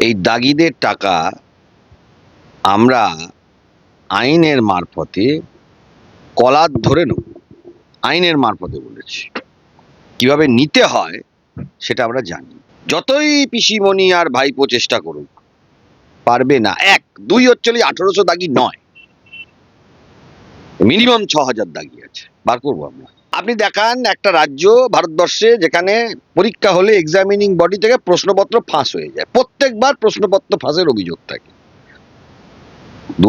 এই দাগিদের টাকা আমরা আইনের মারফতে কলার ধরে নেব। আইনের মারফতে বলেছি। কীভাবে নিতে হয় সেটা আমরা জানি। যতই পিসিমণি আর ভাইপো চেষ্টা করুক, পারবে না। এক, দুই হচ্ছে আঠারোশো দাগি নয়। মিনিমাম ছ হাজার দাগি আছে। বার করব আমরা? আপনি দেখান একটা রাজ্য ভারতবর্ষে যেখানে পরীক্ষা হলে এক্সামিনিং বডি থেকে প্রশ্নপত্র ফাঁস হয়ে যায়। প্রত্যেকবার প্রশ্নপত্র ফাঁসের অভিযোগ থাকে। দু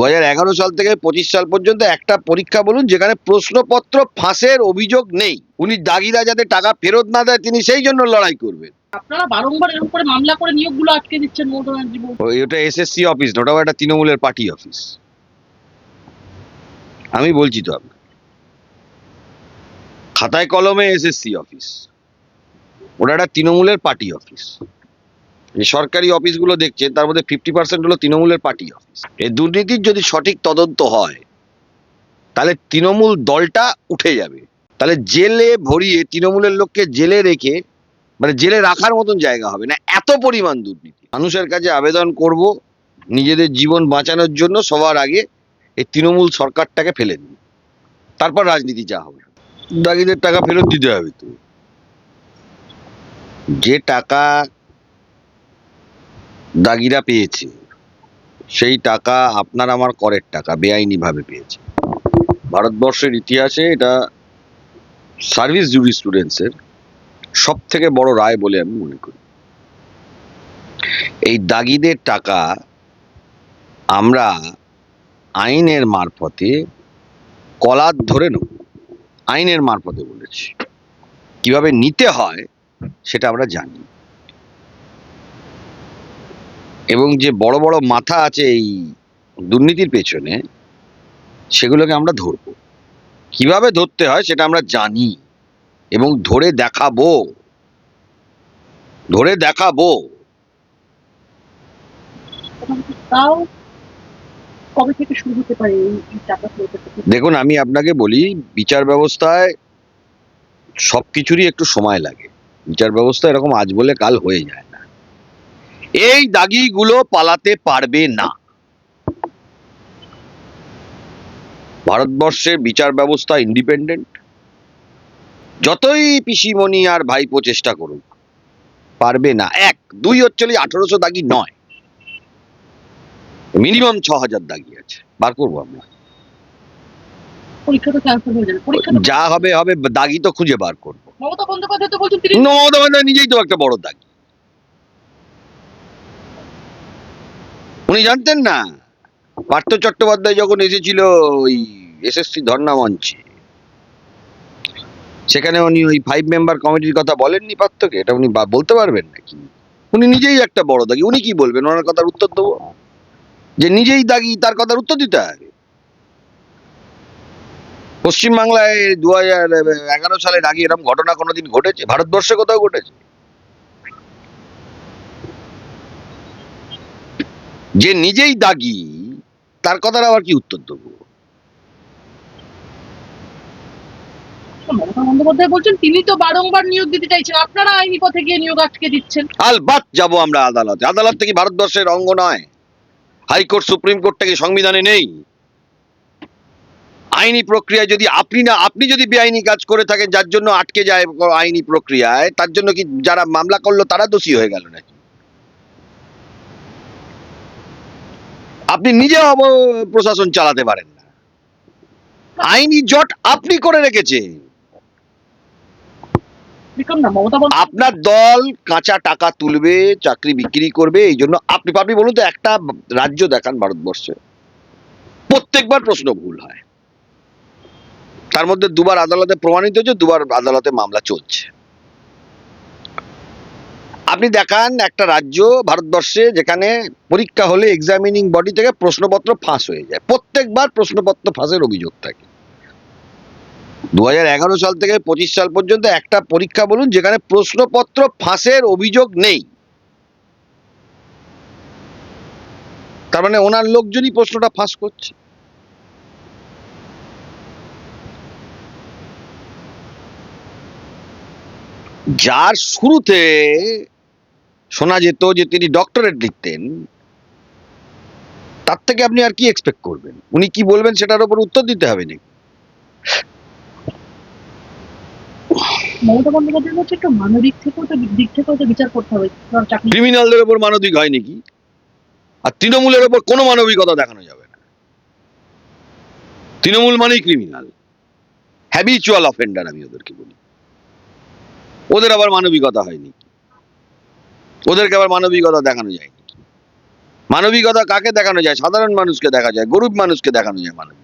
সাল থেকে পঁচিশ সাল পর্যন্ত একটা পরীক্ষা বলুন যেখানে প্রশ্নপত্র ফাঁসের অভিযোগ নেই। উনি দাগিরা যাতে টাকা ফেরত না দেয় তিনি সেই জন্য লড়াই করবেন। আপনারা বারংবার এরকম করে মামলা করে নিয়োগগুলো আটকে দিচ্ছেন মমতা ব্যানার্জি। ওটা এসএসসি অফিস না, ওটাও একটা তৃণমূলের পার্টি অফিস। আমি বলছি তো আপনাকে। খাতায় কলমে এসএসসি অফিস। ওটা একটা তৃণমূলের পার্টি অফিস। এই সরকারি অফিসগুলো দেখছেন তার মধ্যে ফিফটি পার্সেন্ট হলো তৃণমূলের পার্টি অফিস। এই দুর্নীতির যদি সঠিক তদন্ত হয়, তাহলে তৃণমূল দলটা উঠে যাবে। তাহলে জেলে ভরিয়ে তৃণমূলের লোককে জেলে রেখে মানে জেলে রাখার মতন জায়গা হবে না। এত পরিমাণ দুর্নীতি। মানুষের কাছে আবেদন করব, নিজেদের জীবন বাঁচানোর জন্য সবার আগে এই তৃণমূল সরকারটাকে ফেলে দিন তারপর রাজনীতি যা হবে। দাগিদের টাকা ফেরত দিতে হবে তো। যে টাকা দাগিরা পেয়েছে, সেই টাকা আপনার আমার করের টাকা, বেআইনিভাবে পেয়েছে। ভারতবর্ষের ইতিহাসে এটা সার্ভিস জুরি স্টুডেন্টসের সব থেকে বড় রায় বলে আমি মনে করি। এই দাগিদের টাকা আমরা আইনের মারফতে কলার ধরে নেব। আইনের মারফতে বলেছি। কীভাবে নিতে হয় সেটা আমরা জানি। এবং যে বড় বড় মাথা আছে এই দুর্নীতির পেছনে, সেগুলোকে আমরা ধরব। কীভাবে ধরতে হয় সেটা আমরা জানি এবং ধরে দেখাবো। ধরে দেখাবো। কবে থেকে শুরু হতে পারে এই দেখুন, আমি আপনাকে বলি, বিচার ব্যবস্থায় সব কিছুরই একটু সময় লাগে। বিচার ব্যবস্থা এরকম আজ বলে কাল হয়ে যায় না। এই দাগিগুলো পালাতে পারবে না। ভারতবর্ষের বিচার ব্যবস্থা ইন্ডিপেন্ডেন্ট যতই পিসিমণি আর ভাইপো চেষ্টা করুক, পারবে না। এক, দুই হচ্ছে আঠারোশো দাগি নয়। মিনিমাম ছ হাজার দাগি আছে। বার করব আমরা? যা হবে হবে দাগি তো খুঁজে বার করব। মমতা বন্দ্যোপাধ্যায় নিজেই তো একটা বড় দাগি। উনি জানতেন না? পার্থ চট্টোপাধ্যায় যখন এসেছিল ওই এসএসসি ধর্ণা মঞ্চে। সেখানে উনি ওই ফাইভ মেম্বার কমিটির কথা বলেননি পার্থকে? এটা উনি বলতে পারবেন নাকি? উনি নিজেই একটা বড় দাগি। উনি কি বলবেন? ওনার কথার উত্তর দেবো? যে নিজেই দাগি তার কথার উত্তর দিতে হবে পশ্চিমবাংলায় দু হাজার এগারো সালের আগে এরকম ঘটনা কোনোদিন ঘটেছে? ভারতবর্ষে কোথাও ঘটেছে? যে নিজেই দাগি তার কথার আবার কি উত্তর দেবো? মমতা বন্দ্যোপাধ্যায় বলছেন তিনি তো বারংবার নিয়োগ দিতে চাইছেন। আপনারা আইনি পথে গিয়ে নিয়োগ আটকে দিচ্ছেন। আলবাত যাব আমরা আদালতে। আদালত থেকে ভারতবর্ষের অঙ্গ নয়? হাইকোর্ট সুপ্রিম কোর্ট থেকে সংবিধানে নেই। আইনি প্রক্রিয়ায় যদি আপনি না, আপনি যদি বেআইনি কাজ করে থাকেন, যার জন্য আটকে যায় আইনি প্রক্রিয়ায়, তার জন্য কি যারা মামলা করল তারা দোষী হয়ে গেল নাকি? আপনি নিজে প্রশাসন চালাতে পারেন না। আইনি জট আপনি করে রেখেছেন বিক্রম না মমতা বন্দ্যোপাধ্যায় আপনার দল কাঁচা টাকা তুলবে, চাকরি বিক্রি করবে, এই জন্য আপনি আপনি বলুন তো, একটা রাজ্য দেখান ভারতবর্ষে। প্রত্যেকবার প্রশ্ন ভুল হয়। তার মধ্যে দুবার আদালতে প্রমাণিত হচ্ছে দুবার আদালতে মামলা চলছে। আপনি দেখান একটা রাজ্য ভারতবর্ষে যেখানে পরীক্ষা হলে এক্সামিনিং বডি থেকে প্রশ্নপত্র ফাঁস হয়ে যায়। প্রত্যেকবার প্রশ্নপত্র ফাঁসের অভিযোগ থাকে। দু সাল থেকে পঁচিশ সাল পর্যন্ত একটা পরীক্ষা বলুন যেখানে প্রশ্নপত্র ফাঁসের অভিযোগ নেই। তার মানে ওনার লোকজনই প্রশ্নটা ফাঁস করছে। যার শুরুতে শোনা যেত যে তিনি ডক্টরেট লিখতেন, তার থেকে আপনি আর কি এক্সপেক্ট করবেন? উনি কি বলবেন সেটার উপর উত্তর দিতে হবে নাকি? মমতা বন্দ্যোপাধ্যায় হচ্ছে একটু মানবিক থেকেও তো দিক থেকেও তো বিচার করতে হবে ক্রিমিনালদের ওপর মানবিক হয় নাকি? আর তৃণমূলের ওপর কোনো মানবিকতা দেখানো যাবে না। তৃণমূল মানেই ক্রিমিনাল হ্যাবিচুয়াল অফেন্ডার আমি ওদেরকে বলি। ওদের আবার মানবিকতা হয়নি। ওদেরকে আবার মানবিকতা দেখানো যায় নাকি মানবিকতা কাকে দেখানো যায়? সাধারণ মানুষকে দেখা যায়, গরিব মানুষকে দেখানো যায় মানবিকতা।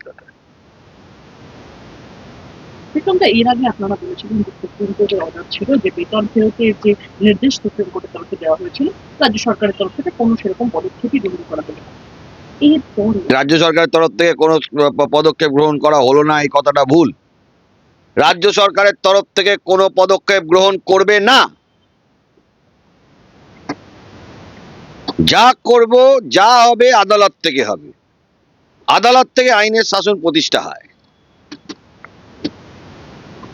বিক্রমদা এর আগে আপনারা বলেছিলেন যে সুপ্রিম কোর্টের অর্ডার ছিল যে বেতন ফেরতের যে নির্দেশ সুপ্রিম কোর্টের তরফে দেওয়া হয়েছিল, রাজ্য সরকারের তরফ থেকে কোনো সেরকম পদক্ষেপই গ্রহণ করা হলো এরপরে রাজ্য সরকারের তরফ থেকে কোনো পদক্ষেপ গ্রহণ করা হলো না, এই কথাটা ভুল। রাজ্য সরকারের তরফ থেকে কোনো পদক্ষেপ গ্রহণ করবে না। যা করব, যা হবে, আদালত থেকে হবে। আদালত থেকে আইনের শাসন প্রতিষ্ঠা হয়।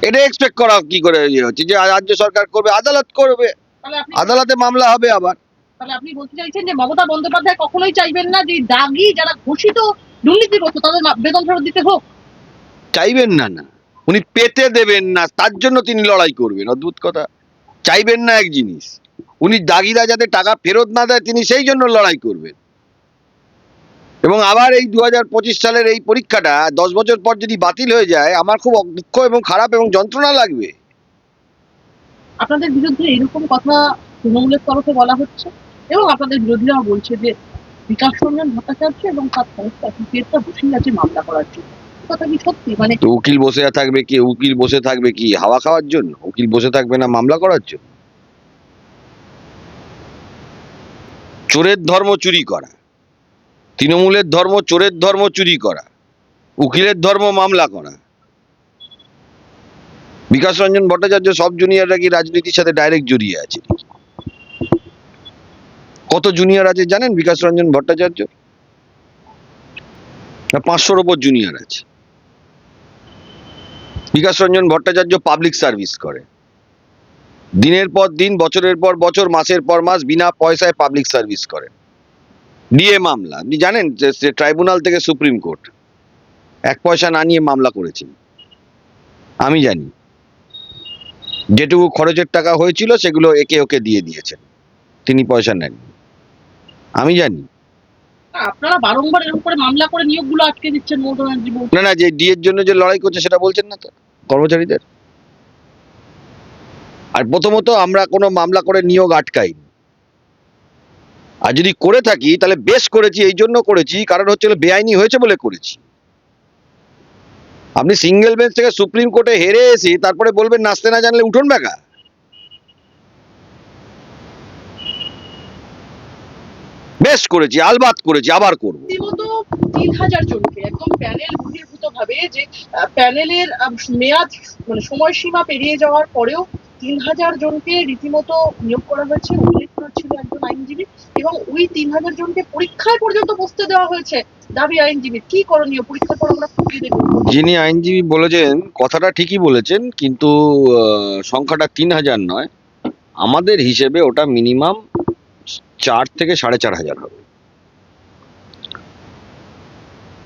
এটা এক্সপেক্ট করা কি করে ইয়ে হচ্ছে? যে রাজ্য সরকার করবে আদালত করবে। আদালতে মামলা হবে আবার। তাহলে আপনি বলতে চাইছেন যে মমতা বন্দ্যোপাধ্যায় কখনোই চাইবেন না যে দাগি যারা ঘোষিত দুর্নীতিগ্রস্ত তাদের মা- বেতন ফেরত দিতে হোক? চাইবেন না না। উনি পেতে দেবেন না তার জন্য তিনি লড়াই করবেন অদ্ভুত কথা। চাইবেন না এক জিনিস। উনি দাগিরা যাতে টাকা ফেরত না দেয় তিনি সেই জন্য লড়াই করবেন। এবং আবার এই দু পঁচিশ সালের এই পরীক্ষাটা দশ বছর পর যদি বাতিল হয়ে যায় আমার খুব দুঃখ এবং খারাপ এবং যন্ত্রণা লাগবে। আপনাদের বিরুদ্ধে এরকম কথা তৃণমূলের তরফে বলা হচ্ছে? এবং আপনাদের বিরোধীরাও বলছে যে বিকাশ রঞ্জন ভট্টাচার্য এবং তার সংস্থা বসেই আছে মামলা করার জন্য। কথা কি সত্যি? মানে উকিল বসে থাকবে কি? উকিল বসে থাকবে কি? হাওয়া খাওয়ার জন্য? উকিল বসে থাকবে না মামলা করার জন্য? চোরের ধর্ম চুরি করা। তৃণমূলের ধর্ম, চোরের ধর্ম চুরি করা, উকিলের ধর্ম মামলা করা। বিকাশ রঞ্জন ভট্টাচার্য সব জুনিয়ররা কি রাজনীতির সাথে ডাইরেক্ট জড়িয়ে আছে? কত জুনিয়র আছে জানেন বিকাশ রঞ্জন ভট্টাচার্য? পাঁচশোর ওপর জুনিয়র আছে। বিকাশ রঞ্জন ভট্টাচার্য পাবলিক সার্ভিস করে। দিনের পর দিন, বছরের পর বছর, মাসের পর মাস, বিনা পয়সায় পাবলিক সার্ভিস করে। ডিএ মামলা। আপনি জানেন যে ট্রাইব্যুনাল থেকে সুপ্রিম কোর্ট। এক পয়সা না নিয়ে মামলা করেছেন। আমি জানি। যেটুকু খরচের টাকা হয়েছিল সেগুলো একে ওকে দিয়ে দিয়েছেন। তিনি পয়সা নেন। আমি জানি। আপনারা বারংবার এরকম করে মামলা করে নিয়োগগুলো আটকে দিচ্ছেন মমতা ব্যানার্জি না না যে ডিএর জন্য যে লড়াই করছে সেটা বলছেন না তো কর্মচারীদের? আর প্রথমত আমরা কোনো মামলা করে নিয়োগ আটকাইনি। আর যদি করে থাকি, তাহলে বেশ করেছি, এই জন্য করেছি, কারণ হচ্ছে বেআইনি হয়েছে বলে করেছি। আপনি সিঙ্গেল বেঞ্চ থেকে সুপ্রিম কোর্টে হেরে এসে তারপরে বলবেন, নাচতে না জানলে উঠুন বেকা? বেশ করেছি, আলবাত করেছি, আবার করব। প্যানেলের মেয়াদ মানে সময়সীমা পেরিয়ে যাওয়ার পরেও তিন হাজার জনকে রীতিমতো নিয়োগ করা হয়েছে। উল্লেখ ছিল একজন আইনজীবী এবং ওই তিন হাজার জনকে পরীক্ষায় পর্যন্ত বসতে দেওয়া হয়েছে দাবি আইনজীবী। কি করণীয়? পরীক্ষার পর আমরা যিনি আইনজীবী বলেছেন, কথাটা ঠিকই বলেছেন, কিন্তু সংখ্যাটা তিন হাজার নয়। আমাদের হিসেবে ওটা মিনিমাম চার থেকে সাড়ে চার হাজার হবে।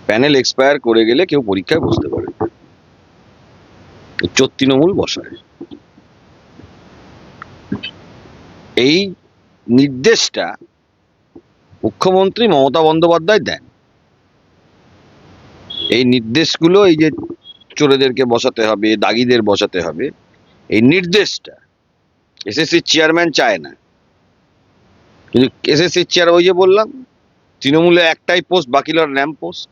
প্যানেল এক্সপায়ার করে গেলে কেউ পরীক্ষায় বসতে পারে তৃণমূল বসায়। এই নির্দেশটা মুখ্যমন্ত্রী মমতা বন্দ্যোপাধ্যায় দেন। এই নির্দেশগুলো এই যে চোরেদেরকে বসাতে হবে, দাগিদের বসাতে হবে, এই নির্দেশটা এসএসসির চেয়ারম্যান চায় না। কিন্তু এসএসসির চেয়ার ওই যে বললাম, তৃণমূলে একটাই পোস্ট বাকিলার র্যাম্প পোস্ট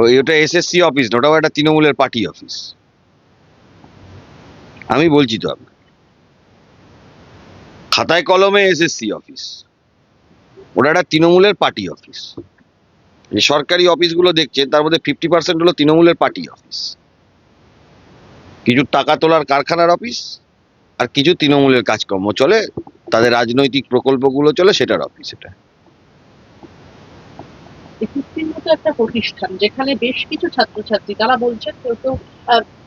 ওই ওটা এসএসসি অফিস না, ওটাও একটা তৃণমূলের পার্টি অফিস আমি বলছি তো আপনাকে। খাতায় কলমে এসএসসি অফিস ওটা একটা তৃণমূলের পার্টি অফিস যে সরকারি অফিসগুলো দেখছেন তার মধ্যে ফিফটি পার্সেন্ট হলো তৃণমূলের পার্টি অফিস কিছু টাকা তোলার কারখানার অফিস আর কিছু তৃণমূলের কাজকর্ম চলে, তাদের রাজনৈতিক প্রকল্পগুলো চলে, সেটার অফিস এটা। একটা প্রতিষ্ঠান, যেখানে বেশ কিছু ছাত্রছাত্রী, তারা বলছেন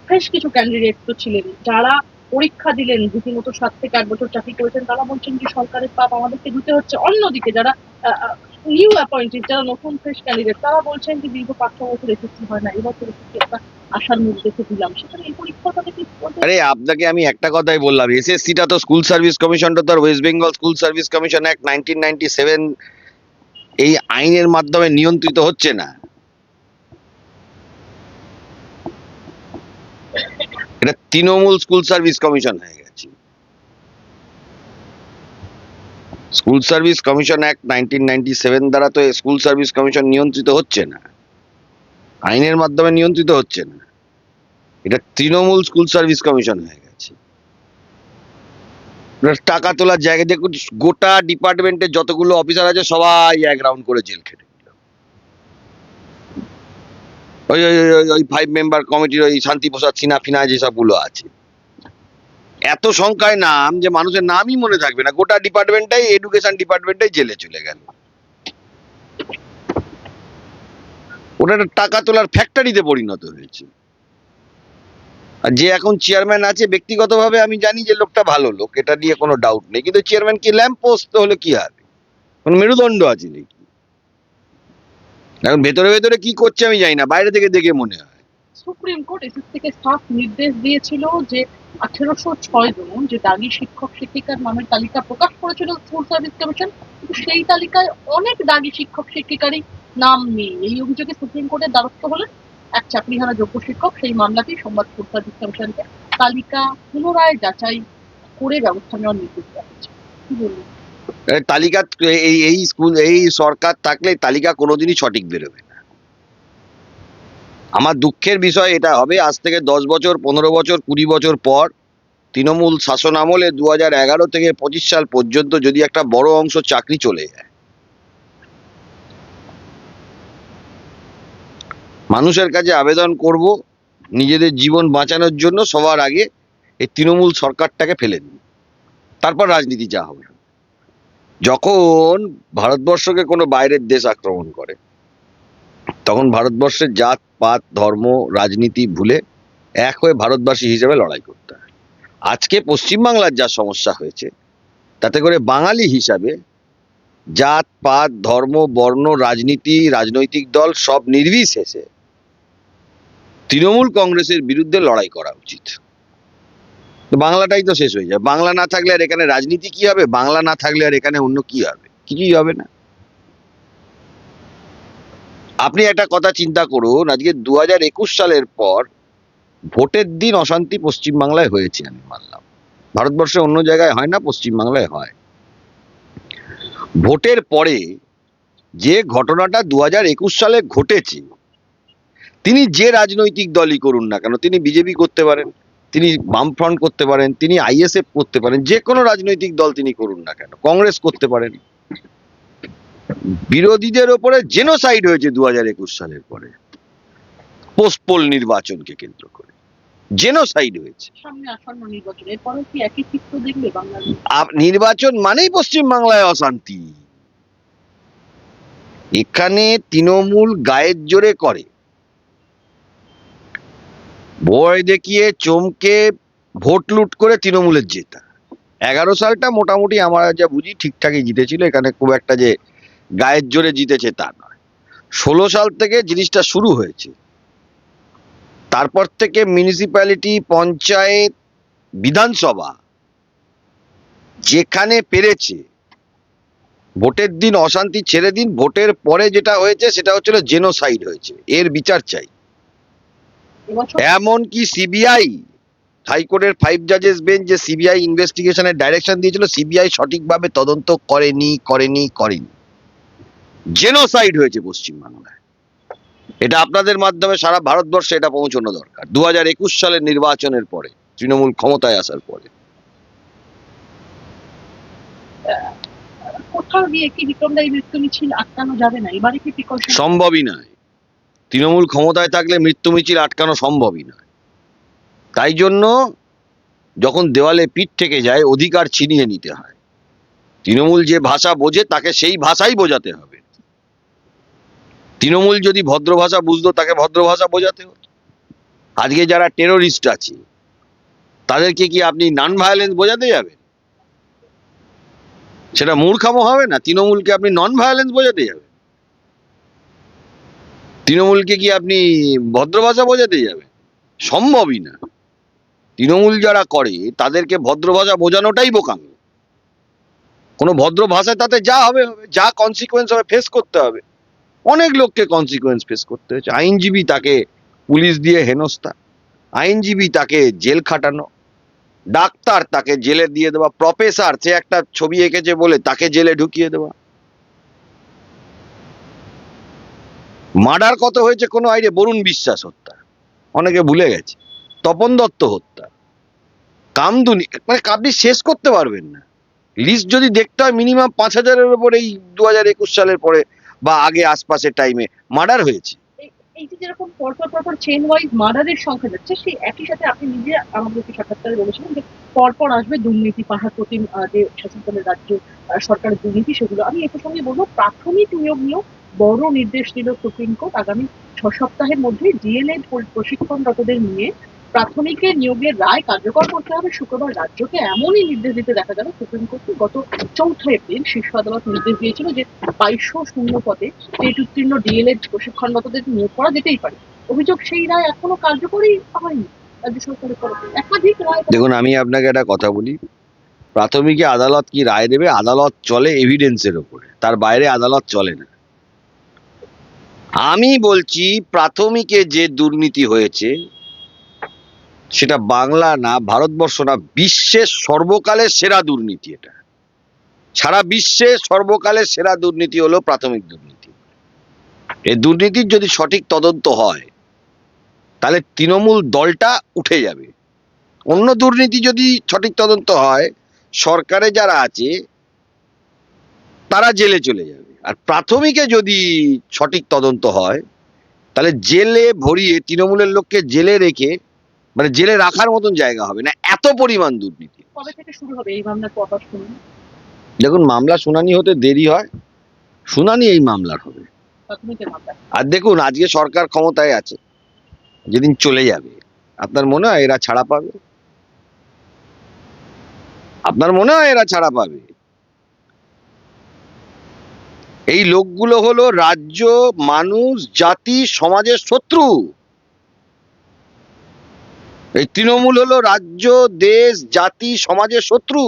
বেশ কিছু ক্যান্ডিডেট তো ছিলেন যারা পরীক্ষা দিলেন, রীতিমতো সাত থেকে আট বছর চাকরি করেছেন, তারা বলছেন যে সরকারের পাপ আমাদেরকে দিতে হচ্ছে। অন্যদিকে যারা নিউ অ্যাপয়েন্টেড যারা নতুন ফ্রেশ ক্যান্ডিডেট তারা বলছেন যে দীর্ঘ পাঁচ বছর এসএসসি হয় না। এবছর এসএসসি একটা আশার মুখ দেখে দিলাম। সেখানে এই পরীক্ষাটা কি আরে, আপনাকে আমি একটা কথাই বললাম এসএসসিটা তো স্কুল সার্ভিস কমিশনটা তো West Bengal school service commission act nineteen ninety seven এই আইনের মাধ্যমে নিয়ন্ত্রিত হচ্ছে না। এটা তৃণমূল স্কুল সার্ভিস কমিশন হয়ে গেছে। School service commission act nineteen ninety seven দ্বারা তো স্কুল সার্ভিস কমিশন নিয়ন্ত্রিত হচ্ছে না। আইনের মাধ্যমে নিয়ন্ত্রিত হচ্ছে না। এটা তৃণমূল স্কুল সার্ভিস কমিশন হয়ে গেছে। টাকা তোলার জায়গা দেখুন, গোটা ডিপার্টমেন্টের যতগুলো অফিসার আছে, সবাই এক রাউন্ড করে জেল খেটে। ওই ওই, ওই- ওই- ফাইভ মেম্বার কমিটির ওই শান্তিপ্রসাদ সিনা ফিনা যেসবগুলো আছে। এত সংখ্যায় নাম যে মানুষের নামই মনে থাকবে না। গোটা ডিপার্টমেন্টটাই এডুকেশন ডিপার্টমেন্টটাই জেলে চলে গেল। ওটা একটা টাকা তোলার ফ্যাক্টরিতে পরিণত হয়েছে। আর যে এখন চেয়ারম্যান আছে, ব্যক্তিগতভাবে আমি জানি যে লোকটা ভালো লোক, এটা নিয়ে কোনো ডাউট নেই। কিন্তু চেয়ারম্যান কি ল্যাম্প পোস্ট হলে কি হবে? কোনো মেরুদণ্ড আছে নাকি? এখন ভেতরে ভেতরে কি করছে আমি জানি না, বাইরে থেকে দেখে মনে হয়। সুপ্রিম কোর্ট এসএস থেকে সাফ নির্দেশ দিয়েছিল যে আঠেরোশো ছয় জন যে দাগি শিক্ষক, শিক্ষিকার নামের তালিকা প্রকাশ করেছিল স্কুল সার্ভিস কমিশন সেই তালিকায় অনেক দাগি শিক্ষক, শিক্ষিকারই নাম নেই। এই অভিযোগে সুপ্রিম কোর্টের দ্বারস্থ হলেন এক চাকরিহারা যোগ্য শিক্ষক, সেই মামলাটি সংবাদ স্কুল সার্ভিস কমিশনকে তালিকা পুনরায় যাচাই করে ব্যবস্থা নেওয়ার নির্দেশ দেওয়া হয়েছে। কি বলবেন? এই তালিকা এই এই স্কুল, এই সরকার থাকলে তালিকা কোনোদিনই সঠিক বেরোবে না। আমার দুঃখের বিষয় এটা হবে, আজ থেকে দশ বছর, পনেরো বছর, কুড়ি বছর পর তৃণমূল শাসন আমলে দু এগারো থেকে পঁচিশ সাল পর্যন্ত যদি একটা বড় অংশ চাকরি চলে যায়, মানুষের কাছে আবেদন করব নিজেদের জীবন বাঁচানোর জন্য সবার আগে এই তৃণমূল সরকারটাকে ফেলে দিন তারপর রাজনীতি যা হবে। যখন ভারতবর্ষকে কোনো বাইরের দেশ আক্রমণ করে, তখন ভারতবর্ষের জাত, পাত, ধর্ম, রাজনীতি ভুলে এক হয়ে ভারতবাসী হিসেবে লড়াই করতে হয়। আজকে পশ্চিমবাংলার যা সমস্যা হয়েছে, তাতে করে বাঙালি হিসাবে জাত, পাত, ধর্ম, বর্ণ, রাজনীতি, রাজনৈতিক দল সব নির্বিশেষে তৃণমূল কংগ্রেসের বিরুদ্ধে লড়াই করা উচিত। বাংলাটাই তো শেষ হয়ে যায়। বাংলা না থাকলে আর এখানে রাজনীতি কি হবে? বাংলা না থাকলে আর এখানে অন্য কি হবে? কিছুই হবে না। আপনি একটা কথা চিন্তা করুন, আজকে দু হাজার একুশ সালের পর ভোটের দিন অশান্তি পশ্চিমবাংলায় হয়েছে আমি মানলাম। ভারতবর্ষে অন্য জায়গায় হয় না, পশ্চিমবাংলায় হয়। ভোটের পরে যে ঘটনাটা দু হাজার একুশ সালে ঘটেছে, তিনি যে রাজনৈতিক দলই করুন না কেন, তিনি বিজেপি করতে পারেন। তিনি বামফ্রন্ট করতে পারেন তিনি আইএসএফ করতে পারেন যে কোনো রাজনৈতিক দল তিনি করুন না কেন কংগ্রেস করতে পারেন। বিরোধীদের ওপরে জেনোসাইড হয়েছে দু হাজার একুশ সালের পরে। পোস্টপোল নির্বাচনকে কেন্দ্র করে। জেনোসাইড হয়েছে। নির্বাচন মানেই পশ্চিমবাংলায় অশান্তি। এখানে তৃণমূল গায়ের জোরে করে। ভয় দেখিয়ে চমকে ভোট লুট করে তৃণমূলের জেতা। এগারো সালটা মোটামুটি আমরা যা বুঝি ঠিকঠাকই জিতেছিল, এখানে খুব একটা যে গায়ের জোরে জিতেছে তা নয়। ষোলো সাল থেকে জিনিসটা শুরু হয়েছে। তারপর থেকে মিউনিসিপ্যালিটি, পঞ্চায়েত, বিধানসভা যেখানে পেরেছে, ভোটের দিন অশান্তি ছেড়ে দিন, ভোটের পরে যেটা হয়েছে সেটা হচ্ছিল জেনোসাইড হয়েছে, এর বিচার চাই। এবছর? এমনকি সিবিআই হাইকোর্টের ফাইভ জাজেস বেঞ্চ যে সিবিআই ইনভেস্টিগেশনের ডাইরেকশন দিয়েছিল সিবিআই সঠিকভাবে তদন্ত করেনি করেনি করেনি। জেনোসাইড হয়েছে পশ্চিমবাংলায়। এটা আপনাদের মাধ্যমে সারা ভারতবর্ষে এটা পৌঁছানো দরকার। দু হাজার একুশ সালের নির্বাচনের পরে তৃণমূল ক্ষমতায় আসার পরে। কোথাও গিয়ে কি বিক্রমদায়ী মৃত্যু মিছিল আটকানো যাবে না? এবারে কি সম্ভবই নয়। তৃণমূল ক্ষমতায় থাকলে মৃত্যু মিছিল আটকানো সম্ভবই নয়। তাই জন্য যখন দেওয়ালে পিঠ থেকে যায়, অধিকার ছিনিয়ে নিতে হয়। তৃণমূল যে ভাষা বোঝে, তাকে সেই ভাষাই বোঝাতে হবে। তৃণমূল যদি ভদ্র ভাষা বুঝতো, তাকে ভদ্র ভাষা বোঝাতে হতো। আজকে যারা টেরোরিস্ট আছে, তাদেরকে কি আপনি নন ভায়োলেন্স বোঝাতে যাবেন? সেটা মূর্খামো হবে না? তৃণমূলকে আপনি নন ভায়োলেন্স বোঝাতে যাবেন? তৃণমূলকে কি আপনি ভদ্র ভাষা বোঝাতে যাবেন? সম্ভবই না। তৃণমূল যারা করে, তাদেরকে ভদ্র ভাষা বোঝানোটাই বোকামি। কোনো ভদ্র ভাষায় তাতে যা হবে যা কনসিকোয়েন্স হবে ফেস করতে হবে। অনেক লোককে কনসিকোয়েন্স ফেস করতে হয়েছে। আইনজীবী তাকে পুলিশ দিয়ে হেনস্থা। আইনজীবী তাকে জেল খাটানো। ডাক্তার তাকে জেলে দিয়ে দেওয়া। প্রফেসর সে একটা ছবি এঁকেছে বলে তাকে জেলে ঢুকিয়ে দেওয়া। মার্ডার কত হয়েছে কোনো আইডিয়া বরুণ বিশ্বাস হত্যা। অনেকে ভুলে গেছে। তপন দত্ত হত্যা। কামদুনি মানে আপনি শেষ করতে পারবেন না। লিস্ট যদি দেখতে হয় মিনিমাম পাঁচ হাজারের উপর এই দু হাজার একুশ সালের পরে বা আগে আশপাশের টাইমে মার্ডার হয়েছে। এই- যে যেরকম পরপর পরপর চেন ওয়াইজ মার্ডারের সংখ্যা যাচ্ছে, সেই একই সাথে আপনি নিজে আমাদের একটি সাক্ষাৎকারে বলেছিলেন যে পরপর আসবে দুর্নীতি, পাহাড় প্রতিম যে শাসনকালের রাজ্য সরকারের দুর্নীতি, সেগুলো। আমি একটু সঙ্গে বলব, প্রাথমিক নিয়োগ নিয়েও বড় নির্দেশ দিল সুপ্রিম কোর্ট আগামী ছ সপ্তাহের মধ্যে ডিএলএড প্রশিক্ষণরতদের নিয়ে প্রাথমিকের নিয়োগের রায় কার্যকর করতে হবে। শুক্রবার রাজ্যকে এমনই নির্দেশ দিতে দেখা গেল সুপ্রিম কোর্টকে গত চৌঠা এপ্রিল শীর্ষ আদালত নির্দেশ দিয়েছিল যে বাইশশো শূন্য পদে টেট উত্তীর্ণ ডিএলএড প্রশিক্ষণরতদের নিয়োগ করা যেতেই পারে। অভিযোগ সেই রায় এখনও কার্যকরী হয়নি। রাজ্য সরকারের তরফে একাধিক রায় দেখুন, আমি আপনাকে একটা কথা বলি। প্রাথমিকে আদালত কি রায় দেবে? আদালত চলে এভিডেন্সের উপরে। তার বাইরে আদালত চলে না। আমি বলছি প্রাথমিকে যে দুর্নীতি হয়েছে, সেটা বাংলা না, ভারতবর্ষ না, বিশ্বের সর্বকালের সেরা দুর্নীতি এটা। সারা বিশ্বে সর্বকালের সেরা দুর্নীতি হলো প্রাথমিক দুর্নীতি। এই দুর্নীতির যদি সঠিক তদন্ত হয়, তাহলে তৃণমূল দলটা উঠে যাবে। অন্য দুর্নীতি যদি সঠিক তদন্ত হয়, সরকারে যারা আছে, তারা জেলে চলে যাবে। আর প্রাথমিকে যদি সঠিক তদন্ত হয় তাহলে জেলে ভরিয়ে তৃণমূলের লোককে জেলে রেখে মানে জেলে রাখার মতন জায়গা হবে না এত পরিমাণ দুর্নীতি। দেখুন মামলা শুনানি হতে দেরি হয় শুনানি এই মামলার হবে। আর দেখুন আজকে সরকার ক্ষমতায় আছে যেদিন চলে যাবে আপনার মনে হয় এরা ছাড়া পাবে? আপনার মনে হয় এরা ছাড়া পাবে? এই লোকগুলো হলো রাজ্য, মানুষ, জাতি, সমাজের শত্রু। এই তৃণমূল হলো রাজ্য, দেশ, জাতি, সমাজের শত্রু।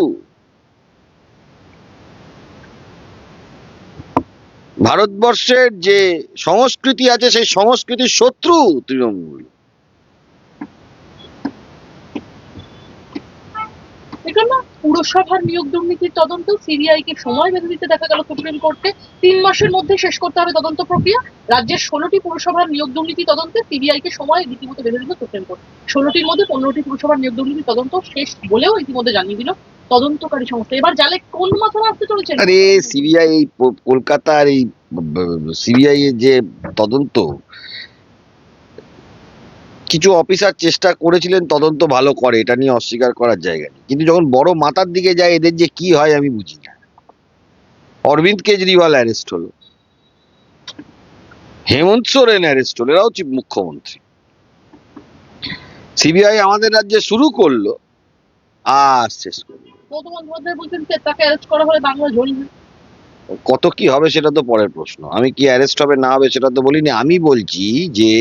ভারতবর্ষের যে সংস্কৃতি আছে, সেই সংস্কৃতির শত্রু তৃণমূল। না পুরসভার নিয়োগ দুর্নীতির তদন্ত সিবিআই কে সময় বেঁধে দিতে দেখা গেল সুপ্রিম কোর্টে। তিন মাসের মধ্যে শেষ করতে হবে তদন্ত প্রক্রিয়া। রাজ্যের ষোলোটি পুরসভার নিয়োগ দুর্নীতি তদন্তে সিবিআই কে সময় রীতিমতো বেঁধে দিল সুপ্রিম কোর্ট। ষোলোটির মধ্যে পনেরোটি পুরসভার নিয়োগ দুর্নীতি তদন্ত শেষ বলেও ইতিমধ্যে জানিয়ে দিল তদন্তকারী সংস্থা। এবার জালে কোন মাথা আসতে চলেছে? আরে, সিবিআই কলকাতার এই সিবিআই এর যে তদন্ত কিছু অফিসার চেষ্টা করেছিলেন তদন্ত ভালো করে এটা নিয়ে অস্বীকার করার জায়গা নেই। কিন্তু যখন বড় মাথার দিকে যায় এদের যে কি হয় আমি বুঝি না। অরবিন্দ কেজরিওয়াল অ্যারেস্ট হলো। হেমন্ত সোরেন অ্যারেস্ট হলো এরাও মুখ্যমন্ত্রী। সিবিআই আমাদের রাজ্যে শুরু করল আর শেষ করল কত কি হবে সেটা তো পরের প্রশ্ন। আমি কি অ্যারেস্ট হবে না হবে সেটা তো বলিনি। আমি বলছি যে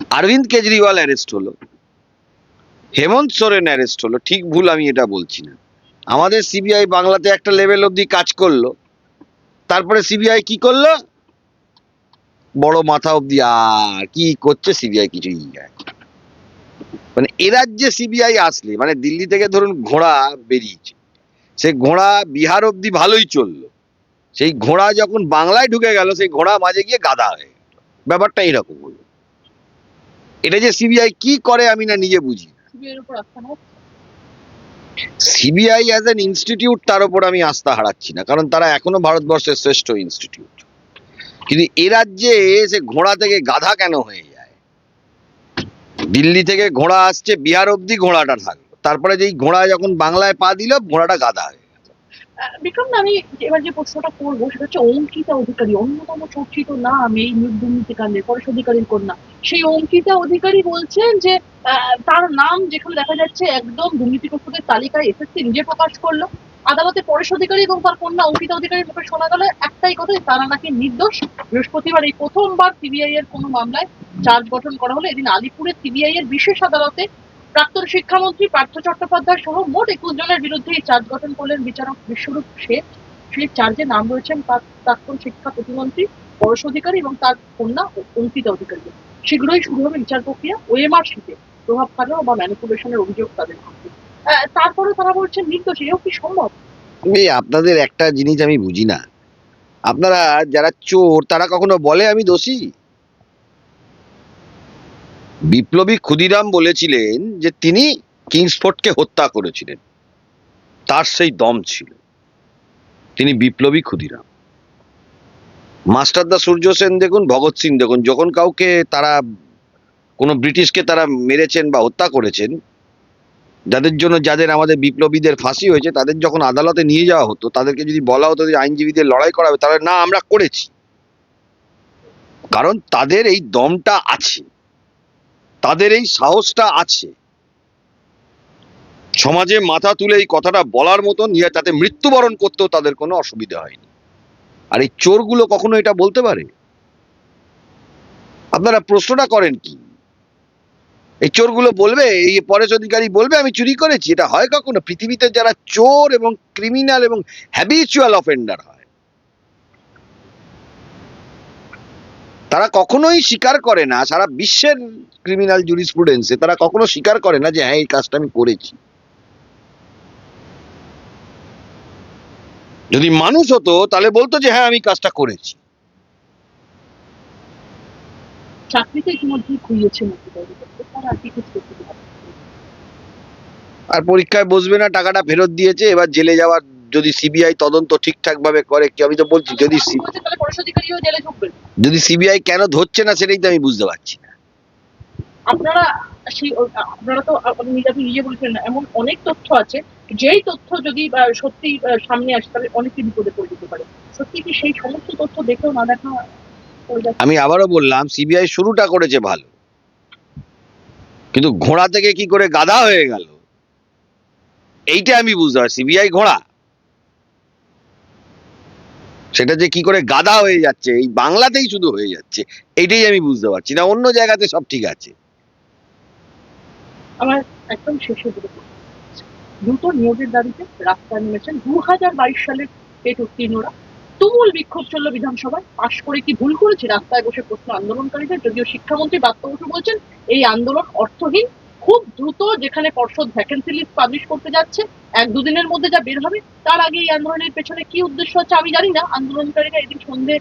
অরবিন্দ কেজরিওয়াল অ্যারেস্ট হলো। হেমন্ত সোরেন অ্যারেস্ট হলো। ঠিক ভুল আমি এটা বলছি না। আমাদের সিবিআই বাংলাতে একটা লেভেল অবধি কাজ করল। তারপরে সিবিআই কি করল? বড় মাথা অবধি আর কি করছে সিবিআই কিছুই মানে এ রাজ্যে সিবিআই আসলে মানে দিল্লি থেকে ধরুন ঘোড়া বেরিয়েছে। সে ঘোড়া বিহার অবধি ভালোই চলল। সেই ঘোড়া যখন বাংলায় ঢুকে গেল, সেই ঘোড়া মাঝে গিয়ে গাদা হয়ে গেল। ব্যাপারটা এইরকম হলো। এটা যে সিবিআই কি করে আমি না নিজে বুঝি সিবিআই অ্যাজ অ্যান ইনস্টিটিউট তার উপর আমি আস্থা হারাচ্ছি না কারণ তারা এখনও ভারতবর্ষের শ্রেষ্ঠ ইনস্টিটিউট কিন্তু এ রাজ্যে সে ঘোড়া থেকে গাধা কেন হয়ে যায়? দিল্লি থেকে ঘোড়া আসছে বিহার অবধি ঘোড়াটা থাকল। তারপরে যেই ঘোড়া যখন বাংলায় পা দিল ঘোড়াটা গাধা হয়ে বিক্রম আমি এবার যে প্রশ্নটা করব, সেটা হচ্ছে অঙ্কিতা অধিকারী। অন্যতম চর্চিত নাম এই দুর্নীতি কাণ্ডে পরেশ অধিকারীর কন্যা। সেই অঙ্কিতা অধিকারী বলছেন যে তার নাম যেখানে দেখা যাচ্ছে একদম দুর্নীতিগ্রস্তদের তালিকায় এসএসসি নিজে প্রকাশ করল। আদালতে পরেশ অধিকারী এবং তার কন্যা অঙ্কিতা অধিকারীর মুখে শোনা গেল একটাই কথা তারা নাকি নির্দোষ। বৃহস্পতিবার এই প্রথমবার সিবিআই এর কোনো মামলায় চার্জ গঠন করা হলো। এদিন আলিপুরের সিবিআই এর বিশেষ আদালতে প্রাক্তন শিক্ষামন্ত্রী পার্থ চট্টোপাধ্যায় সহ মোট একুশ জনের বিরুদ্ধে এই চার্জ গঠন করলেন বিচারক বিশ্বরূপ শেখ সেই চার্জে নাম রয়েছেন প্রাক- প্রাক্তন শিক্ষা প্রতিমন্ত্রী, পরশ অধিকারী এবং তার কন্যা অঙ্কিতা অধিকারী। শীঘ্রই শুরু হবে বিচার প্রক্রিয়া ওএমআর শিটে প্রভাব খাটানো বা ম্যানিপুলেশনের অভিযোগ তাদের তারপরে তারা বলছেন, নির্দোষ, এও কি সম্ভব? আপনাদের একটা জিনিস আমি বুঝি না। আপনারা যারা চোর, তারা কখনো বলে আমি দোষী? বিপ্লবী ক্ষুদিরাম বলেছিলেন যে তিনি কিংসফোর্ডকে হত্যা করেছিলেন। তার সেই দম ছিল। তিনি বিপ্লবী ক্ষুদিরাম। মাস্টারদা সূর্য সেন দেখুন, ভগৎ সিং দেখুন, যখন কাউকে তারা, কোনো ব্রিটিশকে তারা মেরেছেন বা হত্যা করেছেন, যাদের জন্য, যাদের আমাদের বিপ্লবীদের ফাঁসি হয়েছে, তাদের যখন আদালতে নিয়ে যাওয়া হতো, তাদেরকে যদি বলা হতো যে আইনজীবীদের লড়াই করাবে তাহলে না, আমরা করেছি। কারণ তাদের এই দমটা আছে। তাদের এই সাহসটা আছে। সমাজে মাথা তুলে এই কথাটা বলার মতন ইয়ে তাতে মৃত্যুবরণ করতেও তাদের কোনো অসুবিধা হয়নি। আর এই চোরগুলো কখনো এটা বলতে পারে? আপনারা প্রশ্নটা করেন কি? এই চোরগুলো বলবে, এই পরেশ অধিকারী বলবে, আমি চুরি করেছি। এটা হয় কখনো? পৃথিবীতে যারা চোর এবং ক্রিমিনাল এবং হ্যাবিচুয়াল অফেন্ডার হয় তারা কখনোই স্বীকার করে না সারা বিশ্বের ক্রিমিনাল জুরিসপ্রুডেন্সে তারা কখনো স্বীকার করে না যে হ্যাঁ এই কাজটা আমি করেছি। যদি মানুষ হতো তাহলে বলতো যে হ্যাঁ আমি কাজটা করেছি। আর পরীক্ষায় বসবে না টাকাটা ফেরত দিয়েছে এবার জেলে যাওয়ার যদি সিবিআই তদন্ত ঠিকঠাক ভাবে করে কি আমি তো বলছি যদি জেলে ঢুকবেন। যদি সিবিআই কেন ধরছে না সেটাই তো আমি বুঝতে পারছি না। আপনারা সেই আপনারা তো আপনি নিজে বলছেন এমন অনেক তথ্য আছে যেই তথ্য যদি সত্যি সামনে আসে তাহলে অনেকে বিপদে পড়ে যেতে পারে। সত্যি কি সেই সমস্ত তথ্য দেখেও না দেখা আমি আবারও বললাম সিবিআই শুরুটা করেছে ভালো। কিন্তু ঘোড়া থেকে কি করে গাধা হয়ে গেল? এইটা আমি বুঝতে পারছি সিবিআই ঘোড়া? সেটা যে কি করে গাধা হয়ে যাচ্ছে, এই বাংলাতেই শুধু হয়ে যাচ্ছে এইটাই আমি বুঝতে পারছি না, অন্য জায়গাতে সব ঠিক আছে। আমার একদম দ্রুত নিয়োগের দাবিতে রাস্তায় নেমেছেন দু হাজার বাইশ সালের পেট উত্তীর্ণরা তুমুল বিক্ষোভ চলল বিধানসভায়, পাশ করে কি ভুল করেছে রাস্তায় বসে প্রশ্ন আন্দোলনকারীদের, যদিও শিক্ষামন্ত্রী ব্রাত্য বসু বলছেন, এই আন্দোলন অর্থহীন খুব দ্রুত যেখানে পর্ষদ ভ্যাকেন্সি লিস্ট পাবলিশ করতে যাচ্ছে, এক দুদিনের মধ্যে যা বের হবে, তার আগে এই আন্দোলনের পেছনে কি উদ্দেশ্য হচ্ছে আমি জানি না। আন্দোলনকারীরা এদিন সন্ধে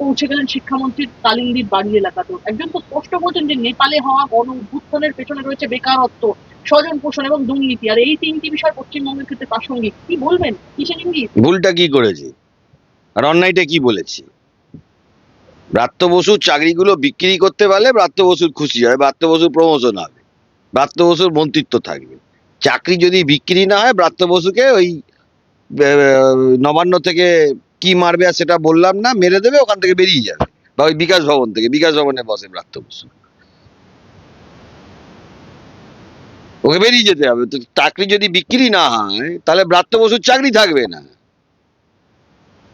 পৌঁছে গেলেন শিক্ষামন্ত্রীর কালিন্দির বাড়ি এলাকাতেও। একজন তো স্পষ্ট বলছেন যে নেপালে হওয়া গণ উত্থানের পেছনে রয়েছে বেকারত্ব, স্বজন পোষণ এবং দুর্নীতি। আর এই তিনটি বিষয় পশ্চিমবঙ্গের ক্ষেত্রে প্রাসঙ্গিক। কি বলবেন? কিসের ইঙ্গিত? ভুলটা কি করেছে? আর অন্যায়টা কি বলেছে? ব্রাত্য বসুর চাকরিগুলো বিক্রি করতে পারলে ব্রাত্য বসুর খুশি হয়, ব্রাত্য বসুর প্রমোশন হবে। ব্রাত্য বসুর মন্ত্রিত্ব থাকবে। চাকরি যদি বিক্রি না হয়, ব্রাত্য বসুকে ওই নবান্ন থেকে কি মারবে আর সেটা বললাম না, মেরে দেবে, ওখান থেকে বেরিয়ে যাবে। বা ওই বিকাশ ভবন থেকে, বিকাশ ভবনে বসে ব্রাত্য বসু। ওকে বেরিয়ে যেতে হবে। তো চাকরি যদি বিক্রি না হয়, তাহলে ব্রাত্য বসুর চাকরি থাকবে না।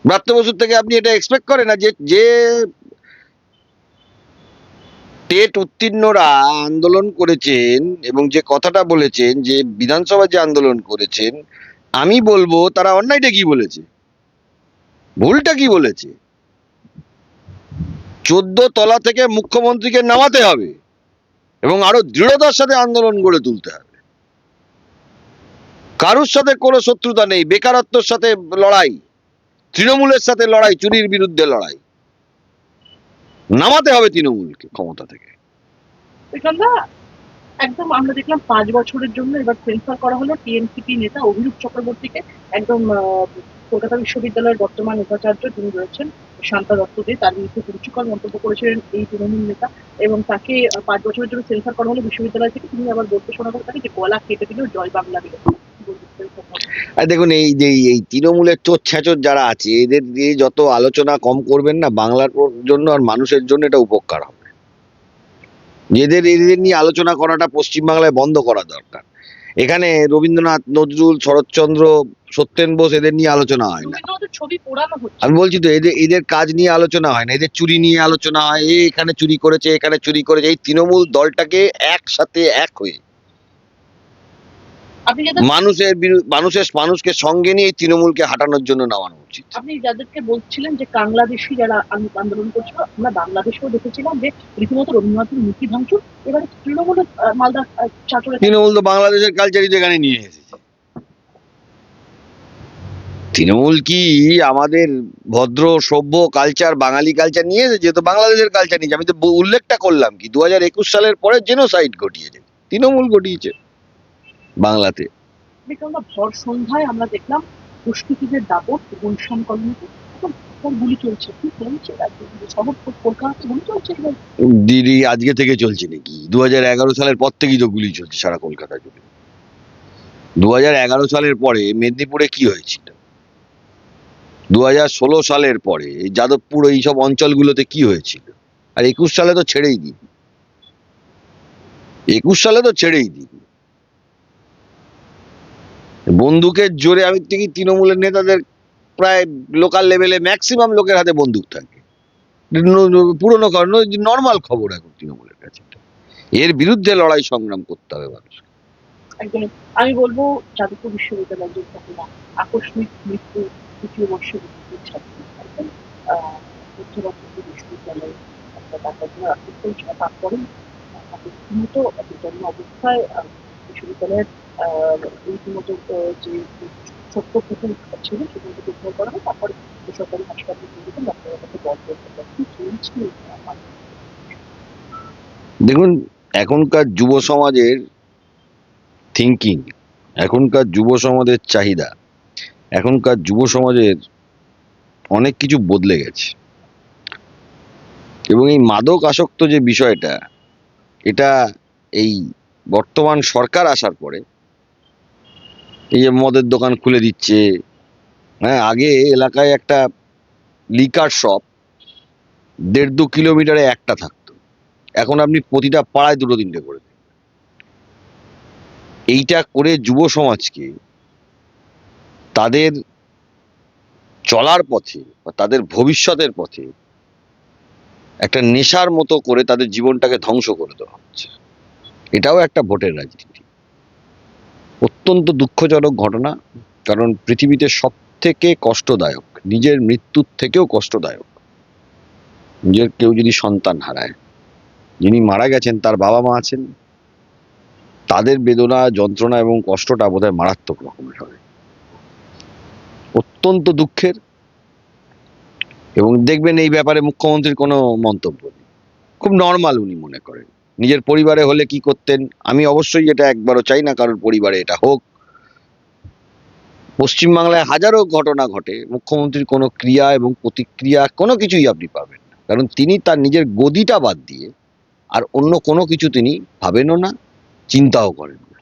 ব্রাত্য বসুর থেকে আপনি এটা এক্সপেক্ট করেন না যে যে টেট উত্তীর্ণরা আন্দোলন করেছেন এবং যে কথাটা বলেছেন, যে বিধানসভা যে আন্দোলন করেছেন, আমি বলব তারা অন্যায়টা কি বলেছে? ভুলটা কি বলেছে? চোদ্দ তলা থেকে মুখ্যমন্ত্রীকে নামাতে হবে এবং আরও দৃঢ়তার সাথে আন্দোলন গড়ে তুলতে হবে। কারুর সাথে কোনো শত্রুতা নেই, বেকারত্বর সাথে লড়াই, তৃণমূলের সাথে লড়াই, চুরির বিরুদ্ধে লড়াই। নামাতে হবে তৃণমূলকে ক্ষমতা থেকে। একদম আমরা দেখলাম পাঁচ বছরের জন্য এবার সেন্সার করা হলো টিএনসিপি নেতা অভিরূপ চক্রবর্তীকে। একদম কলকাতা বিশ্ববিদ্যালয়ের বর্তমান উপাচার্য যিনি রয়েছেন, শান্তা দত্ত দে তার বিরুদ্ধে কুরুচিকর মন্তব্য করেছিলেন এই তৃণমূল নেতা এবং তাকে পাঁচ বছরের জন্য সেন্সার করা হলো বিশ্ববিদ্যালয় থেকে। তিনি আবার বলতে শোনা করে তাকে যে গলা কেটে দিলেও জয় বাংলা দিল। আর দেখুন এই যে এই- তৃণমূলের চোর ছ্যাঁচোর যারা আছে এদের দিয়ে যত আলোচনা কম করবেন না বাংলার জন্য আর মানুষের জন্য এটা উপকার হবে। এদের এদের নিয়ে আলোচনা করাটা পশ্চিমবাংলায় বন্ধ করা দরকার। এখানে রবীন্দ্রনাথ নজরুল শরৎচন্দ্র সত্যেন বোস এদের নিয়ে আলোচনা হয় না। আমি বলছি তো এদের এদের কাজ নিয়ে আলোচনা হয় না। এদের চুরি নিয়ে আলোচনা হয় এ এখানে চুরি করেছে এখানে চুরি করেছে। এই তৃণমূল দলটাকে একসাথে এক হয়ে যাদের মানুষের মানুষের মানুষকে সঙ্গে নিয়ে তৃণমূলকে হাঁটানোর জন্য নামানো উচিত। আপনি যাদেরকে বলছিলেন যে বাংলাদেশি যারা আন্দোলন করছিল আমরা বাংলাদেশেও দেখেছিলাম যে রীতিমতো রবীন্দ্রনাথের মূর্তি ভাঙচুর এবারে তৃণমূলের মালদা আহ, তৃণমূল তো বাংলাদেশের কালচারই তো এখানে নিয়ে এসেছে। তৃণমূল কি আমাদের ভদ্র সভ্য কালচার বাঙালি কালচার নিয়ে এসেছে? তো বাংলাদেশের কালচার নিয়েছে। আমি তো উল্লেখটা করলাম কি দু হাজার একুশ সালের পরে জেনোসাইড ঘটিয়েছে। তৃণমূল ঘটিয়েছে। বাংলাতে। ভর সন্ধ্যায় আমরা দেখলাম দুষ্কৃতীদের দাপট গুলশান কলোনিতে গুলি চলছে কি চলছে? দিদি আজকে থেকে চলছে নাকি? দু সালের পর থেকেই তো গুলি চলছে সারা কলকাতা জুড়ে। দু হাজার এগারো সালের পরে মেদিনীপুরে কি হয়েছিল দু ষোলো সালের পরে এই যাদবপুর এইসব অঞ্চলগুলোতে কি হয়েছিল? আর একুশ সালে তো ছেড়েই দিন একুশ সালে তো ছেড়েই দিন বন্দুকের জোরে আমি দেখি তৃণমূলের নেতাদের প্রায় লোকাল লেভেলে ম্যাক্সিমাম লোকের হাতে বন্দুক থাকে। পুরনো কারণ নর্মাল খবর এখন তৃণমূলের কাছে। এর বিরুদ্ধে লড়াই সংগ্রাম করতে হবে মানুষ আমি বলব, যাদবপুর বিশ্ববিদ্যালয়ে অবস্থায় বিশ্ববিদ্যালয়ের রীতিমতো যে ছোট্ট পুকুর ছিল সেগুলোকে উদ্ধার করা হয়। তারপরে বেসরকারি হাসপাতালে নিয়ে যেতে ডাক্তারের কাছে বল করতে চলছে দেখুন, এখনকার যুব সমাজের থিঙ্কিং এখনকার যুব সমাজের চাহিদা, এখনকার যুব সমাজের অনেক কিছু বদলে গেছে। এবং এই মাদক আসক্ত যে বিষয়টা, এটা এই বর্তমান সরকার আসার পরে এই যে মদের দোকান খুলে দিচ্ছে। হ্যাঁ আগে এলাকায় একটা লিকার শপ দেড় দু কিলোমিটারে একটা থাকতো। এখন আপনি প্রতিটা পাড়ায় দুটো তিনটে করে দেন। এইটা করে যুব সমাজকে তাদের চলার পথে বা তাদের ভবিষ্যতের পথে একটা নেশার মতো করে তাদের জীবনটাকে ধ্বংস করে দেওয়া হচ্ছে। এটাও একটা ভোটের রাজনীতি। অত্যন্ত দুঃখজনক ঘটনা, কারণ পৃথিবীতে সব থেকে কষ্টদায়ক, নিজের মৃত্যুর থেকেও কষ্টদায়ক, নিজের কেউ যদি সন্তান হারায়, যিনি মারা গেছেন, তার বাবা মা আছেন, তাদের বেদনা, যন্ত্রণা এবং কষ্টটা বোধহয় মারাত্মক রকমের হবে। অত্যন্ত দুঃখের এবং দেখবেন এই ব্যাপারে মুখ্যমন্ত্রীর কোনো মন্তব্য নেই। খুব নর্মাল উনি মনে করেন। নিজের পরিবারে হলে কি করতেন? আমি অবশ্যই এটা একবারও চাই না কারোর পরিবারে এটা হোক। পশ্চিমবাংলায় হাজারো ঘটনা ঘটে। মুখ্যমন্ত্রীর কোনো ক্রিয়া এবং প্রতিক্রিয়া কোনো কিছুই আপনি পাবেন না। কারণ তিনি তার নিজের গদিটা বাদ দিয়ে আর অন্য কোনো কিছু তিনি ভাবেনও না, চিন্তাও করেন না।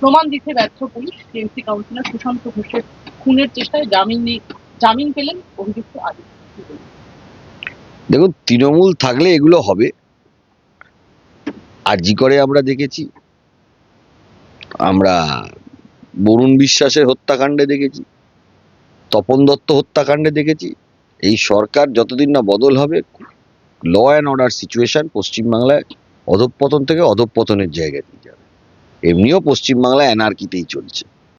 প্রমাণ দিতে ব্যর্থ পুলিশ ঘোষের খুনের চেষ্টায় জামিন জামিন পেলেন অভিযুক্ত আদিত্য? দেখুন, তৃণমূল থাকলে এগুলো হবে। আর জি করে আমরা দেখেছি। আমরা বরুণ বিশ্বাসের হত্যাকাণ্ডে দেখেছি। তপন দত্ত হত্যাকাণ্ডে দেখেছি। এই সরকার যতদিন না বদল হবে ল অ্যান্ড অর্ডার সিচুয়েশন পশ্চিমবাংলায় অধঃপতন থেকে অধঃপতনের জায়গায় নিয়ে যাবে। এমনিও পশ্চিমবাংলায় অ্যানার্কিতেই চলছে।